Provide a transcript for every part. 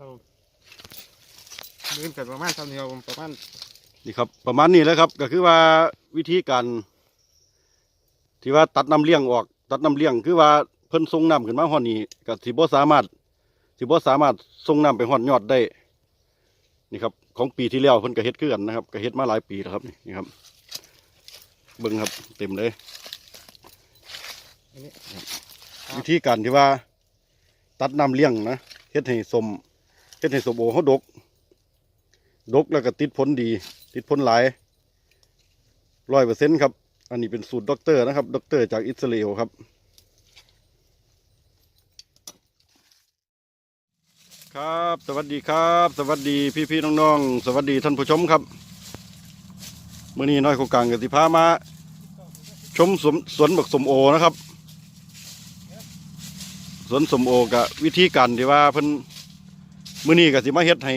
เราเดินกันประมาณเท่านี้ครับผมประมาณนี่ครับ ประมาณนี้แหล้วครับ ก็คือว่าวิธีการ ที่ว่าตัดน้ำเลี้ยงออก ตัดน้ำเลี้ยงคือว่าเพิ่นส่งน้ำขึ้นมาฮอดนี้ก็สิบ่สามารถสิบ่สามารถส่งน้ำไปฮอดยอดได้นี่ครับของปีที่แล้วเพิ่นก็เฮ็ดคือกันนะครับก็เฮ็ดมาหลายปีแล้วครับนี่นี่ครับเบิ่งครับเต็มเลยอันนี้วิธีการที่ว่า ตัดน้ำเลี้ยงนะเฮ็ดให้สม เฮ็ดให้สมโอเขาดก ดกแล้วก็ติดผลดี ติดผลหลายร้อยเปอร์เซ็นต์ครับ อันนี้เป็นสูตรด็อกเตอร์นะครับด็อกเตอร์จากอิสราเอลครับ ครับ สวัสดีครับ สวัสดีพี่พี่ๆน้องๆ สวัสดีท่านผู้ชมครับเมื่อนี้น้อยโคกลางกับสิพามา ชมสวนสวนบักสมโอนะครับ สวนสมโอกับวิธีการที่ว่าเพิ่น มื้อนี้ก็สิมาเฮ็ดให้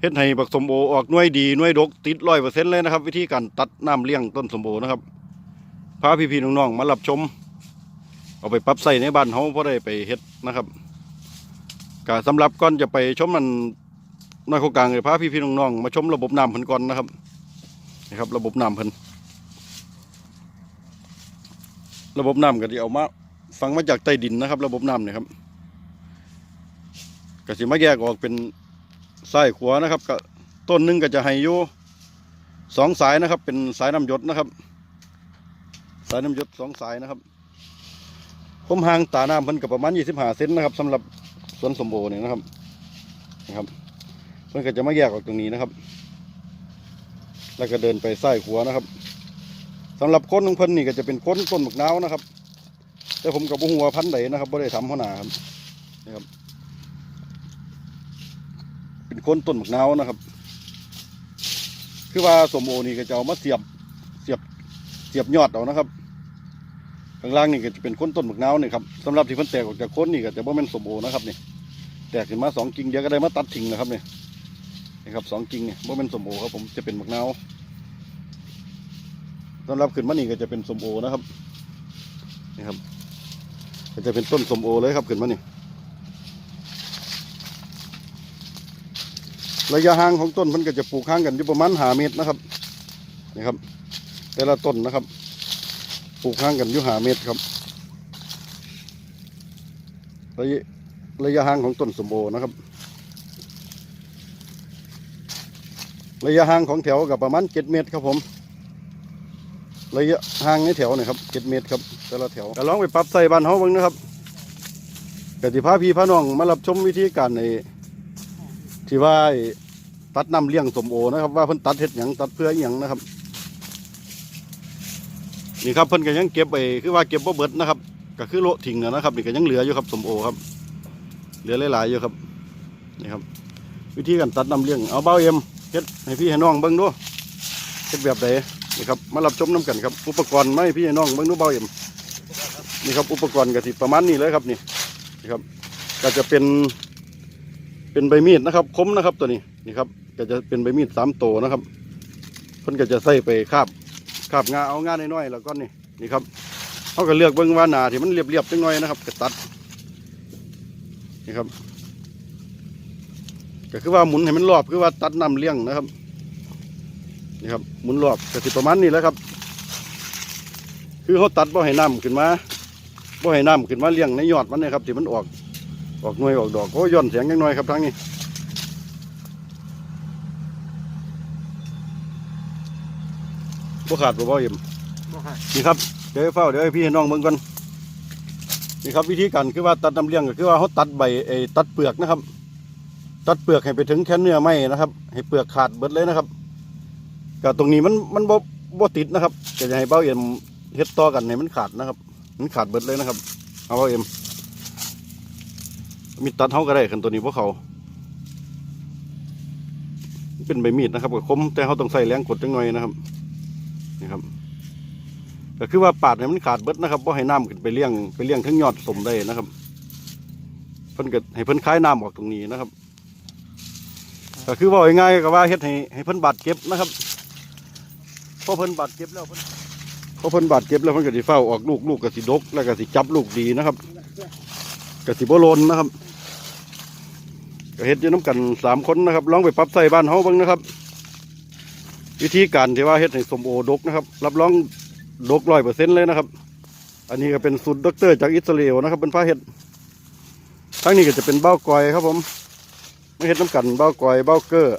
เฮ็ดให้บักสมโอออกหน่วยดีหน่วยดกติดร้อยเปอร์เซ็นต์เลยนะครับ วิธีการตัดน้ำเลี้ยงต้นสมโอนะครับพาพี่ๆน้องๆมารับชม เอาไปปรับใส่ในบ้านเฮาเพอได้ไปเฮ็ดนะครับก็สำหรับก่อนจะไปชมมันน้อยโคกลางเลยพาพี่ๆน้องๆมาชมระบบน้ำเพิ่นก่อนนะครับนะครับ ระบบน้ำเพิ่นระบบน้ำก็ที่เอามาฟังมาจากใต้ดินนะครับ ระบบน้ำเนี่ยครับ ก็สิมาแยกออกเป็นซ้ายขวานะครับก็ต้นหนึงก็จะให้อยู่สองสายนะครับ เป็นสายน้ำหยดนะครับ สายน้ำหยดสองสายนะครับผมห่างตาน้ำเพิ่นกับประมาณยี่สิบห้าเซนนะครับสำหรับสวนสมโอเนี่ยนะครับนะครับเพิ่นก็จะมาแยกออกตรงนี้นะครับ แล้วก็เดินไปซ้ายขวานะครับสำหรับค้นของเพิ่นนี่ก็จะเป็นค้นต้นหมกนาวนะครับ แต่ผมกับบุหัวพันธุ์ใดนะครับบ่ได้ทำหัวหนาครับนะครับ เป็นคนต้นหมกนาวนะครับ คือว่าสมโอนี่ก็จะเอามาเสียบเสียบเสียบยอดเอานะครับข้างล่างนี่ก็จะเป็นคนต้นหมกนาวนี่ครับสำหรับที่เพิ่นแตกออกจากคนนี่ก็จะบ่แม่นสมโอนะครับนี่แตกขึ้นมาสองกิ่งเดียวก็ได้มาตัดทิ้งนะครับนี่นี่ครับสองกิ่งนี่บ่แม่นสมโอครับผมจะเป็นหมกนาวสำหรับขึ้นมานี่ก็จะเป็นสมโอนะครับนี่ครับก็จะเป็นต้นสมโอเลยครับขึ้นมานี่ ระยะห่างของต้นมันก็จะปลูกห่างกันอยู่ประมาณหาเมตรนะครับนี่ครับ แต่ละต้นนะครับ ปลูกห่างกันอยู่หาเมตรครับ ระยะระยะห่างของต้นสมโอนะครับ ระยะห่างของแถวกับประมาณเจ็ดเมตรครับผมระยะห่างในแถวนี่ครับเจ็ดเมตรครับแต่ละแถวก็ลองไปปรับใส่บ้านเฮาบิ่งนะครับกติพาพี่พาน้องมารับชมวิธีการในที่ว่า ตัดน้ำเลี้ยงสมโอนะครับว่าเพิ่นตัดเห็ดหยังตัดเพื่ออหยังนะครับ นี่ครับเพิ่นก็ยังเก็บไปคือว่าเก็บบ่เบิดนะครับก็คือโละทิ้งนะครับนี่ก็ยังเหลืออยู่ครับสมโอครับ เหลือหลายๆอยู่ครับนี่ครับ วิธีการตัดน้ำเลี้ยงเอาเบ้าเอ็มเฮ็ดให้พี่ให้น้องเบิ่งดูเฮ็ดแบบใดนี่ครับมารับชมน้ำกันครับอุปกรณ์ไม่พี่น้องเบิ่งดูเบ้าเอ็มนี่ครับอุปกรณ์ก็สิประมาณนี้เลยครับนี่นี่ครับก็จะเป็น เป็นใบมีดนะครับ คมนะครับตัวนี้นี่ครับก็จะเป็นใบมีดสามโตนะครับเพิ่นก็จะใส่ไปคาบคาบงาเอางาน้อยๆแล้วก็นี่นี่ครับเขาก็เลือกเบิ่งว่าหนาที่มันเรียบๆจังหน่อยนะครับก็ตัดนี่ครับก็คือว่าหมุนให้มันรอบคือว่าตัดน้ำเลี้ยงนะครับนี่ครับหมุนรอบก็สิประมาณนี้แหล้วครับ คือเขาตัดบ่ให้น้ำขึ้นมาบ่ให้น้ำขึ้นมาเลี้ยงในยอดมันนะครับที่มันออก ออกหน่วยออกดอกโอ้ย้อนเสียงยังน้อยครับทั้งนี้บ่ขาดบ่บ่เอ็มบ่ให้นี่ครับเดี๋ยวให้เฝ้าเดี๋ยวให้พี่ให้น้องเบิ่งก่อนนี่ครับวิธีการคือว่าตัดน้ำเลี้ยงก็คือว่าเขาตัดใบไอ้ตัดเปลือกนะครับ ตัดเปลือกให้ไปถึงแค่เนื้อไม้นะครับ ให้เปลือกขาดเบิดเลยนะครับก็ตรงนี้มันมันบ่บ่ติดนะครับจะให้เบ้าเอ็มเฮ็ดต่อกันให้มันขาดนะครับ มันขาดเบิดเลยนะครับ เอาเบ้าเอ็ม มีดตัดเฮาก็ได้คันตัวนี้พวกเขา เป็นใบมีดนะครับก็คมแต่เขาต้องใส่แรงกดจังหน่อยนะครับนี่ครับก็คือว่าปาดให้มันขาดเบิดนะครับบ่ให้น้ำขึ้นไปเลี้ยงไปเลี้ยงทั้งยอดสมได้นะครับเพิ่นก็ให้เพิ่นคายน้ำออกตรงนี้นะครับก็คือว่าง่ายๆก็ว่าเฮ็ดให้ให้เพิ่นบาดเจ็บนะครับพอเพิ่นบาดเจ็บแล้วเพิ่นพอเพิ่นบาดเจ็บแล้วเพิ่นก็สิเฝ้าออกลูกลูกก็สิดกแล้วก็สิจับลูกดีนะครับ ก็สิบ่หลนนะครับก็เฮ็ดอยู่น้ำกันสามคนนะครับลองไปปรับใส่บ้านเฮาบ้างนะครับ วิธีการที่ว่าเฮ็ดให้สมโอดกนะครับ รับรองดกร้อยเปอร์เซ็นต์เลยนะครับ อันนี้ก็เป็นสูตรด็อกเตอร์จากอิสราเอลนะครับเป็นพาเฮ็ดทั้งนี้ก็จะเป็นเบ้ากอยครับผมไม่เฮ็ดน้ำกันเบ้ากอยเบ้าเกอร์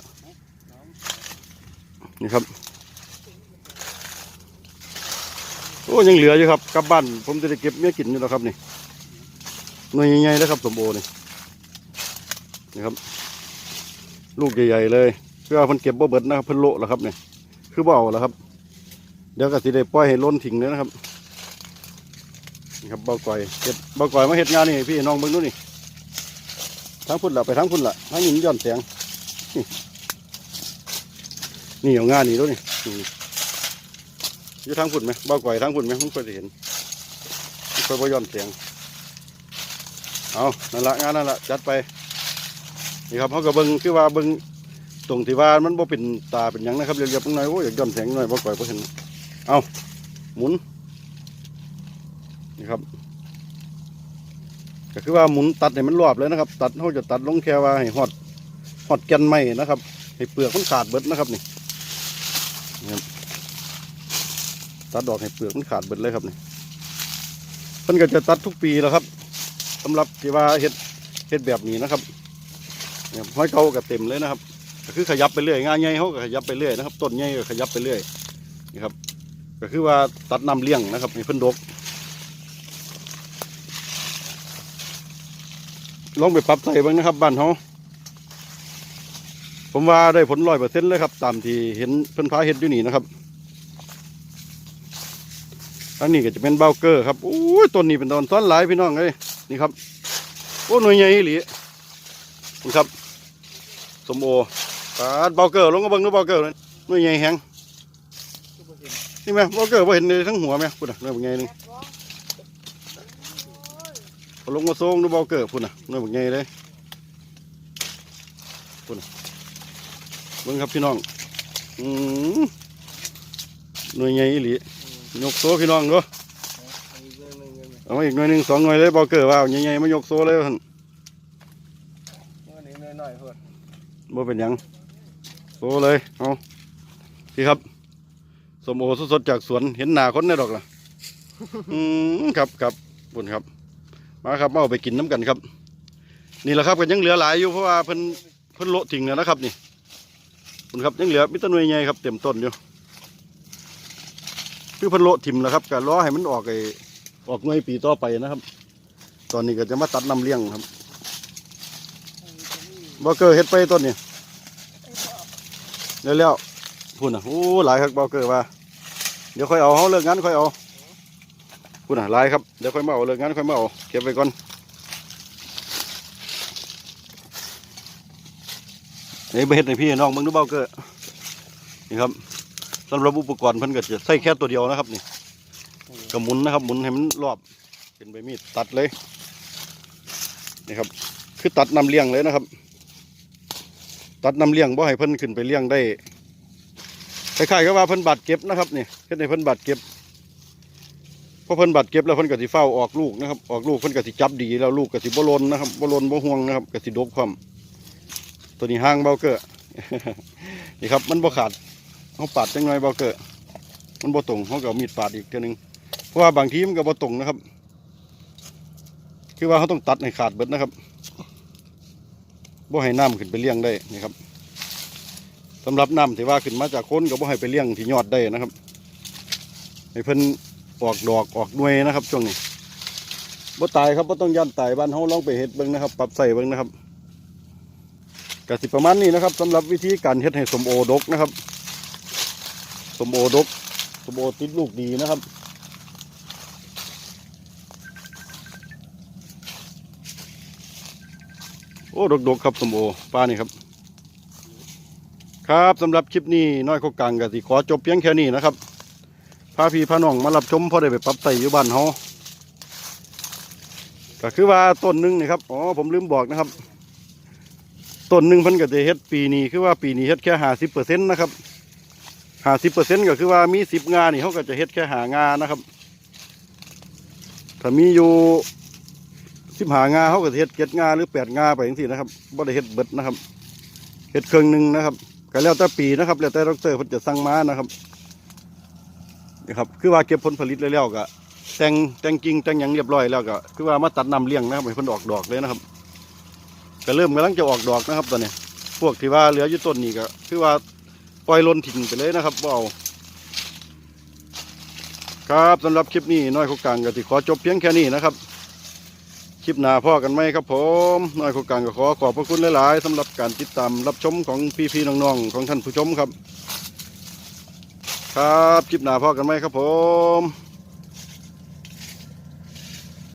นี่ครับโอ้ยังเหลืออยู่ครับกลับบ้านผมจะได้เก็บเมียกินอยู่แล้วครับนี่ หน่วยใหญ่ๆแล้วครับสมโอนี่นี่ครับ ลูกใหญ่ๆเลยเพื่อเพิ่นเก็บบ่เบิดนะครับเพิ่นโละแล้วครับเนี่ยคือบ่เอาแล้วครับ เดี๋ยวก็สิได้ปล่อยให้ล้นทิ้งเลยนะครับนี่ครับเบาก่อยเก็บเบาก่อยมาเฮ็ดงานนี่พี่น้องเบิ่งดูนี่ทั้งพุ่นละไปทั้งพุ่นละทั้งหินย้อนแสงนี่นี่เอางานนี่ดูนี่อยู่ทางพุ่นไหมเบาก่อยทางพุ่นไหมมันค่อยจะเห็นมันค่อยบ่ย้อนแสง เอานั่นละงานนั่นละจัดไปนี่ครับเขาก็เบิ่งคือว่าเบิ่งตรงที่ว่ามันบ่เป็นตาเป็นหยังนะครับเรียบๆตรงไหนอยโอ้ยอยากย่อนแสงหน่อยบ่ก่อยบ่เห็นเอาหมุนนี่ครับก็คือว่าหมุนตัดให้มันรอบเลยนะครับ ตัดเขาจะตัดลงแค่ว่าให้ฮอดฮอดแกนไม้นะครับ ให้เปลือกมันขาดเบิดนะครับนี่นี่ครับตัดดอกให้เปลือกมันขาดเบิดเลยครับนี่เพิ่นก็จะตัดทุกปีแล้วครับ สำหรับที่ว่าเฮ็ดเฮ็ดแบบนี้นะครับเนี่ยห้อยเก่าก็เต็มเลยนะครับก็คือขยับไปเรื่อยงานใหญ่เขาก็ขยับไปเรื่อยนะครับต้นใหญ่ก็ขยับไปเรื่อยนี่ครับ ก็คือว่าตัดน้ำเลี้ยงนะครับนี่เพิ่นดกลองไปปรับใส่บ้างนะครับบ้านเขาผมว่าได้ผลร้อยเปอร์เซ็นต์เลยครับ ตามที่เห็นเพิ่นพาเห็ดอยู่นี่นะครับอันนี้ก็จะเป็นเบาเกอร์ครับโอ้ยต้นนี้เป็นต้นซ้อนหลายพี่น้องเลย นี่ครับโอ้หน่วยใหญ่อีหลีนี่ครับสมโอปาดเบาเกอร์ลงก็เบิ่งดูเบาเกอร์เลยหน่วยใหญ่แฮงนี่ไหมเบาเกอร์พอเห็นเลยทั้งหัวไหมพูดอะหน่วยเป็นไงนึงลงมาโซงดูเบาเกอร์พูดอะหน่วยเป็นไงเลยพูดอะเบิ่งครับพี่น้องอืมหน่วยใหญ่อีหลียกโซ่พี่น้องดู เอามาอีกหน่วยหนึ่งสองหน่วยเลยบาเกอร์ว่าใหญ่ๆมายกโซ่เลยท่านนี่หน่อยๆเพื่อนบ่เป็นยังโตเลยเอาพี่ครับ สมโอสดๆจากสวนเห็นหนาคนได้ดอกล่ะอืมครับครับบุญครับ มาครับมาเอาไปกินน้ำกันครับ นี่แหละครับก็ยังเหลือหลายอยู่เพราะว่าเพิ่นเพิ่นโละทิ้งแล้วนะครับ นี่บุญครับยังเหลือมิตรหน่วยใหญ่ครับเต็มต้นอยู่คือเพิ่นโละถิ่มแล้วครับก็รอให้มันออกไอ้ ออกหน่วยปีต่อไปนะครับ ตอนนี้ก็จะมาตัดน้ำเลี้ยงครับบ่เกอร์เฮ็ดไปต้นนี่เร็วๆพูดนะโอ้หลายครับบ่เกอร์ว่า เดี๋ยวค่อยเอาเขาเลิกงานค่อยเอาพูดนะหลายครับเดี๋ยวค่อยมาเอาเลิกงานค่อยมาเอาเก็บไว้ก่อนนี่ไปเฮ็ดให้พี่น้องมึงดูเบาเกอร์นี่ครับสำหรับอุปกรณ์เพิ่นก็จะใส่แค่ตัวเดียวนะครับนี่ ก็หมุนนะครับหมุนให้มันรอบเป็นใบมีดตัดเลยนี่ครับ คือตัดนำเลี้ยงเลยนะครับ ตัดนำเลี้ยงบ่ให้เพิ่นขึ้นไปเลี้ยงได้คล้ายๆกับว่าเพิ่นบาดเจ็บนะครับนี่เฮ็ดให้เพิ่นบาดเจ็บพอเพิ่นบาดเจ็บแล้วเพิ่นก็สิเฝ้าออกลูกนะครับออกลูกเพิ่นก็สิจับดีแล้วลูกก็สิบ่ลนนะครับบ่ลนบ่ห่วงนะครับก็สิดกพร้อมตัวนี้ห้างเบาเกอร์นี่ครับมันบ่ขาดเฮาปาดจังหน่อยเบาเกอร์มันบ่ตรงเฮาก็มีดปาดอีกเทื่อนึง เพราะว่าบางทีมันก็บ่ตรงนะครับ คือว่าเขาต้องตัดให้ขาดเบิดนะครับบ่ให้น้ำขึ้นไปเลี้ยงได้นี่ครับสำหรับน้ำที่ว่าขึ้นมาจากโคนก็บ่ให้ไปเลี้ยงที่ยอดได้นะครับให้เพิ่นออกดอกออกหน่วยนะครับช่วงนี้บ่ตายครับบ่ต้องย่านตายบ้านเฮาลองไปเฮ็ดเบิ่งนะครับ ปรับใส่เบิ่งนะครับก็สิประมาณนี้นะครับสำหรับวิธีการเฮ็ดให้สมโอดกนะครับ สมโอดกสมโอติดลูกดีนะครับ โอ้ ดกๆครับสมโอป้านี่ครับ ครับสำหรับคลิปนี้น้อยโคกังกสิขอจบเพียงแค่นี้นะครับพาพี่พาน้องมารับชมพอได้ไปปรับใส่อยู่บ้านเฮาก็คือว่าต้นหนึ่งนี่ครับอ๋อผมลืมบอกนะครับต้นหนึ่งพิ่นก็จะเฮ็ดปีนี้คือว่าปีนี้เฮ็ดแค่ห้าสิบเปอร์เซ็นต์นะครับห้าสิบเปอร์เซ็นต์ก็คือว่ามีสิบงานนี่เขาก็จะเฮ็ดแค่หางานนะครับถ้ามีอยู่ สิบหางาเขาก็เฮ็ดเจ็ดงาหรือแปดงาไปอย่างที่นะครับบ่ได้เฮ็ดเบิดนะครับเฮ็ดเครื่องหนึ่งนะครับก็แล้วแต่ปีนะครับ แล้วแต่ดอกเตอร์เพิ่นจะสั่งมานะครับนี่ครับ คือว่าเก็บผลผลิตแล้วก็แต่งแต่งกิ่งแต่งหยังเรียบร้อยแล้วก็คือว่ามาตัดน้ำเลี้ยงนะครับให้เพิ่นออกดอกเลยนะครับก็เริ่มกำลังจะออกดอกนะครับตอนนี้ พวกที่ว่าเหลืออยู่ต้นนี่ก็คือว่าปล่อยหลนทิ้งไปเลยนะครับเอาครับสำหรับคลิปนี้น้อยโคกลางก็สิขอจบเพียงแค่นี้นะครับ คลิปหน้าพ่อกันไหมครับผมน้อยโคกางก็ขอขอบพระคุณหลายๆสำหรับการติดตามรับชมของพี่ๆน้องๆของท่านผู้ชมครับ ครับคลิปหน้าพ่อกันไหมครับผม